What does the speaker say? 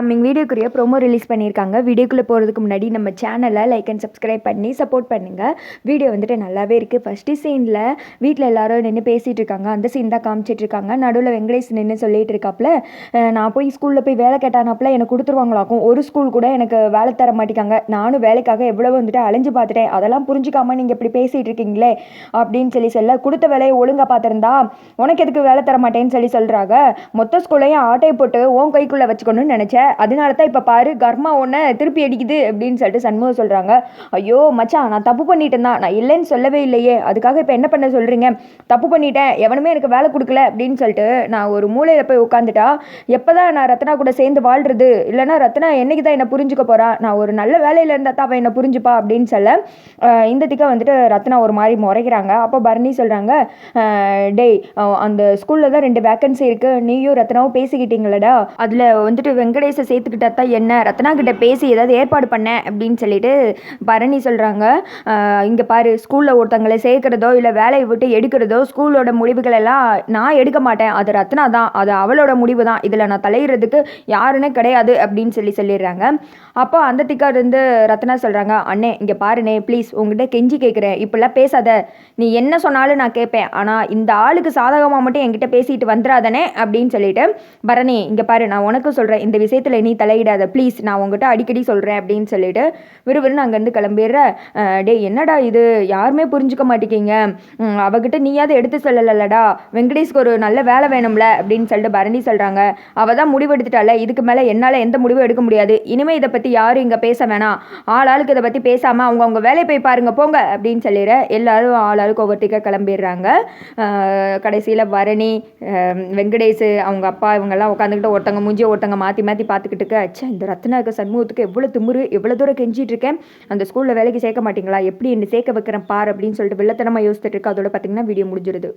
Coming வீடியோக்குரிய promo release பண்ணியிருக்காங்க. வீடியோக்குள்ளே போகிறதுக்கு முன்னாடி நம்ம சேனலை லைக் அண்ட் சப்ஸ்கிரைப் பண்ணி சப்போர்ட் பண்ணுங்கள் வீடியோ வந்துட்டு நல்லாவே இருக்குது ஃபஸ்ட்டு சீனில் வீட்டில் எல்லாரும் நின்று பேசிகிட்டு இருக்காங்க. அந்த சீன் தான் காமிச்சிட்ருக்காங்க நடுவில் வெங்கடேஷ் நின்று சொல்லிட்டு இருக்காப்புல நான் போய் ஸ்கூலில் போய் வேலை கேட்டானாப்புல எனக்கு கொடுத்துருவாங்களாக்கும். ஒரு ஸ்கூல் கூட எனக்கு வேலை தர மாட்டேங்காங்க நானும் வேலைக்காக எவ்வளோ வந்துட்டு அலைஞ்சு பார்த்துட்டேன் அதெல்லாம் புரிஞ்சுக்காமல் நீங்கள் இப்படி பேசிகிட்டு இருக்கீங்களே அப்படின்னு சொல்லி சொல்ல கொடுத்த வேலையை ஒழுங்காக பார்த்துருந்தா உனக்கு எதுக்கு வேலை தர மாட்டேன்னு சொல்லி சொல்கிறாங்க மொத்த ஸ்கூலையும் ஆட்டையை போட்டு உன் கைக்குள்ளே வச்சுக்கணும்னு நினச்சேன் அதனால தான் இப்போ பாரு கர்மா ஒன்று திருப்பி அடிக்குது அப்படின்னு சொல்லிட்டு சண்முகம் சொல்கிறாங்க ஐயோ மச்சான் நான் தப்பு பண்ணிட்டேன் தான் நான் இல்லைன்னு சொல்லவே இல்லையே. அதுக்காக இப்போ என்ன பண்ண சொல்கிறீங்க தப்பு பண்ணிட்டேன் எவனுமே எனக்கு வேலை கொடுக்கல அப்படின்னு சொல்லிட்டு நான் ஒரு மூலையில் போய் உட்காந்துட்டா எப்போ தான் நான் ரத்னா கூட சேர்ந்து வாழ்கிறது இல்லைன்னா ரத்னா என்னைக்கு தான் என்னை புரிஞ்சுக்க போகிறான் நான் ஒரு நல்ல வேலையில் இருந்தால் தான் அவன் என்னை புரிஞ்சுப்பா அப்படின்னு சொல்ல இந்த திக்கா வந்துட்டு ரத்னா ஒரு மாதிரி முறைக்கிறாங்க. அப்போ பரணி சொல்கிறாங்க டேய் அந்த ஸ்கூலில் தான் ரெண்டு வேக்கன்சி இருக்குது நீயும் ரத்னாவும் பேசிக்கிட்டீங்களடா. அதில் வந்துட்டு வெங்கடேஷ் சேர்த்துக்கிட்டா தான் என்ன? ரத்னா கிட்ட பேசி ஏதாவது ஏற்பாடு பண்ணேன் அப்படின்னு சொல்லிட்டு பரணி சொல்கிறாங்க இங்கே பாரு ஸ்கூலில் ஒருத்தங்களை சேர்க்குறதோ இல்லை வேலையை விட்டு எடுக்கிறதோ ஸ்கூலோட முடிவுகள் எல்லாம் நான் எடுக்க மாட்டேன். அது ரத்னா தான். அது அவளோட முடிவு தான். இதில் நான் தலையிடுறதுக்கு யாருன்னு கிடையாது அப்படின்னு சொல்லி சொல்லிடுறாங்க. அப்போ அந்த திக்கா இருந்து ரத்னா சொல்கிறாங்க அண்ணே இங்கே பாருண்ணே ப்ளீஸ் உங்ககிட்ட கெஞ்சி கேட்குறேன் இப்படிலாம் பேசாத. நீ என்ன சொன்னாலும் நான் கேட்பேன். ஆனால் இந்த ஆளுக்கு சாதகமாக மட்டும் என்கிட்ட பேசிட்டு வந்துடாதனே? அப்படின்னு சொல்லிட்டு பரணி இங்கே பாரு நான் உனக்கும் சொல்கிறேன் இந்த விஷயத்தை விஷயத்தில் நீ தலையிடாத. ப்ளீஸ் நான் உங்ககிட்ட அடிக்கடி சொல்கிறேன் அப்படின்னு சொல்லிட்டு விறுவிறுன்னு அங்கேருந்து கிளம்பிடுற. டே டேய் என்னடா இது? யாருமே புரிஞ்சுக்க மாட்டேங்கிங்க. அவகிட்ட நீயாவது எடுத்து சொல்லலடா வெங்கடேஷ்க்கு ஒரு நல்ல வேலை வேணும்ல அப்படின்னு சொல்லிட்டு பரணி சொல்கிறாங்க அவள் தான் முடிவு எடுத்துட்டால இதுக்கு மேலே என்னால் எந்த முடிவும் எடுக்க முடியாது. இனிமேல் இதை பற்றி யாரும் இங்கே பேச வேணாம். ஆள் ஆளுக்கு இதை பற்றி பேசாமல் அவங்க அவங்க வேலையை போய் பாருங்க போங்க அப்படின்னு சொல்லிடுற. எல்லாரும் ஆள் ஆளுக்கு ஒவ்வொருத்திக்க கிளம்பிடுறாங்க. கடைசியில் பரணி வெங்கடேஷ் அவங்க அப்பா இவங்கெல்லாம் உட்காந்துக்கிட்டு ஒருத்தங்க மூஞ்சி ஒருத்தங்க மாற்றி மாற்றி பார்த்துக்கிட்டு இருக்க அச்சா இந்த ரத்னாக சண்முகத்துக்கு எவ்வளோ திமுரு எவ்வளோ தூரம் கெஞ்சிட்டு இருக்கேன் அந்த ஸ்கூலில் வேலைக்கு சேர்க்க மாட்டீங்களா? எப்படி என்ன சேர்க்க வைக்கிறேன் பார் அப்படின்னு சொல்லிட்டு வில்லத்தனமாக யோசிச்சுட்டு இருக்கு. அதோட பார்த்தீங்கன்னா வீடியோ முடிஞ்சிருது.